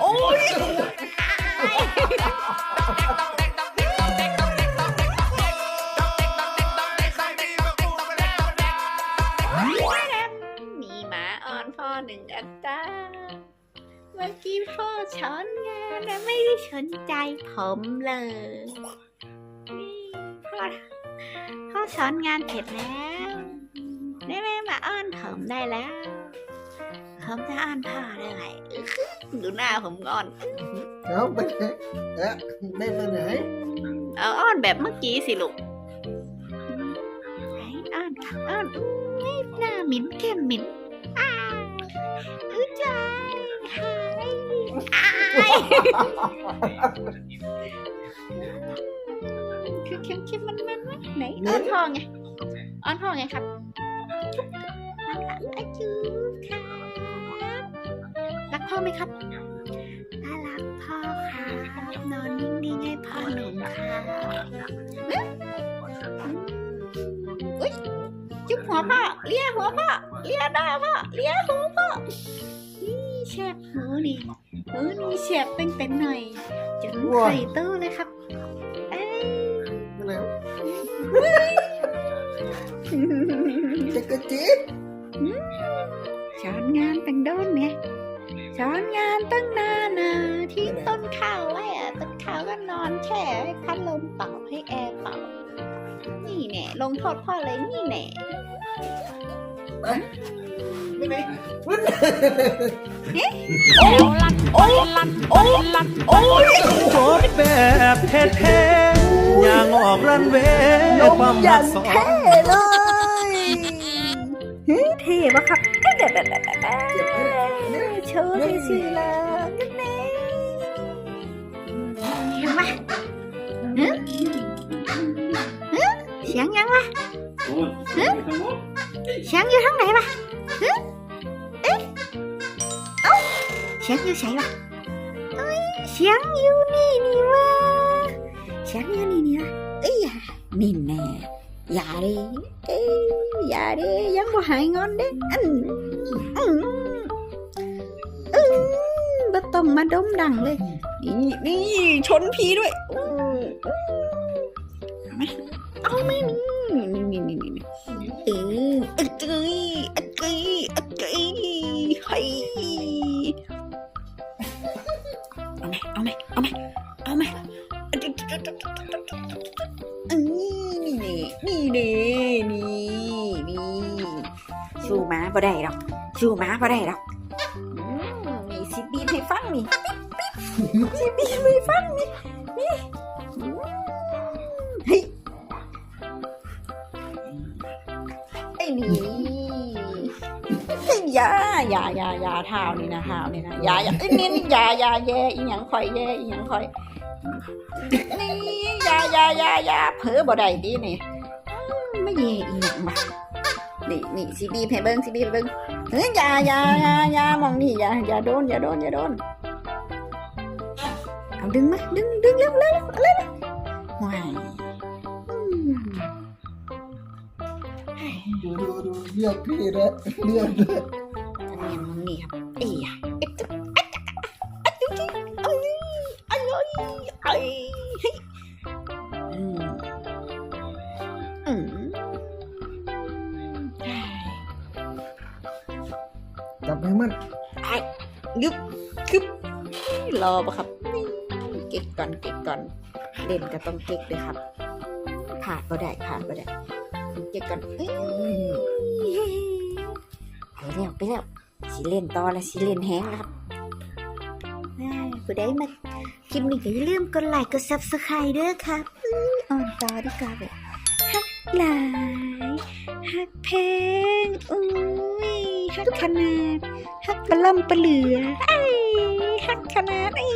โอ้ยมีหมาอ่อนพ่อหนึ่งอัตราเมื่อกี้พ่อช้อนงานและไม่ได้สนใจผมเลยนี่พ่อพ่อช้อนงานเสร็จแล้วได้ไหมมาอ้อนผมได้แล้ว ผมจะอ้อนพ่อได้ไหมอื้อหือดูหน้าผมก่อนเอาไปไหนเอ๊ะแม่ไปไหนเอาอ้อนแบบเมื่อกี้สิลูกไหนอ้อนค่ะอ้อนนี่หน้าหมิ่นเข้มหมิ่นอ้าวอือใจหายอ้ายคือเข้มเข้มมันมันๆวะไหนอ้อนพ่อไงอ้อนพ่อไงครับรักอาจูครับรัก พ่อไหมครับ น่ารักพ่อครับ นอนนิ่งๆให้พ่อหนุ่มค่ะอุ้ยจุ๊บหัวพ่อเลียหัวพ่อเลียหน้าพ่อเลียหูพ่อนี่แฉบหูนี่หูนี่แฉบเป็นเป็นหน่อยจนไข่ตู้เลยครับเอ้ยไปแล้วจะกระจิบสอนงานตั้งโดนไง สอนงานตั้งนานนะที่ต้นข้าวไว้อะต้นข้าวก็นอนแช่ให้พัดลมเป่าให้แอร์เป่า นี่แน่ลงโทษพ่อเลยนี่แน่ไปไหนโอ้ลันโอ้ลันโอ้ลันโอ้ยโคตรแบบเท่ๆอย่างออกรันเวย์ความรักสองเลยเฮ้ยเท่ปะครับเด็ดเด็ดเด็ด สียงยังวะฮะเสียงอยู่ทางไหนวะฮะเอ๊ะเอ้าเสียงอยู่ไหนวะเอ้ยเสียงอยู่นี่นี่วะเสียงอยู่นี่นี่วะเอ้ยอย่านี่แน่อย่าดิเอ้ยอย่าดิยังบ่หายงอนเด้อันอืมอืมบ่ต้องมาดมดังเลยนี่นี่ชนพีด้วยอืมเอา ไมเอาไมนี่นี่นี่นี่นี่เอออะกยอะกยอะกยเฮ้ยเอาไหมเอาไหมเอาไหมเอาไหมอืมนี่นี่นี่นี่นี่สู้หมาบ่ได้หรอกสู้หมาบ่ได้หรอกอืมมีสิบีให้ฟังนี่สิบีให้ฟังนี่ ยายายายาเท้านี่นะเท้านี่นะยายาไอ้นี่ยายาแย่อีหยังคอยแย่อีหยังคอยนี่ยายายายาเผลอบ่ได้ดีนี่ไม่แย่อีหยังมานี่นี่สิบีบให้เบิ่งสิบีบให้เบิ่งเฮ้ยยายายายามองนี่ยาอย่าโดนอย่าโดนอย่าโดนเอาดึงมาดึงดึงเร็วเร็วเร็วเร็วว้ายอืมดูดูดูเรียกพี่นะเรียกเลย อันนี้มองนี่ครับเอ้ยเอ๊ะจ๊ะอ๊ะจ๊ะอ๊ะจ๊ะเอ้ยเอ้ยเอ้ยเฮ้ยอืมอืมจับให้มันยึบคึบรอปะครับเก็กก่อนเก็กก่อน เล่นก็ต้องเก็กเลยครับผ่านก็ได้ผ่านก็ได้เก็กก่อนเอ้ยไปแล้วไปแล้ว สิเล่นต่อแล้วสิเล่นแฮงแล้วครับอ่าผู้ใดมาคลิปนี้ก็อย่าลืมกดไลค์กด subscribe เด้อครับอ่อนต่อดีกว่าแบบฮักหลายฮักเพลงอุ้ยฮักขนาดฮักกะล่ำปะเหลือไอ้ฮักขนาดไอ้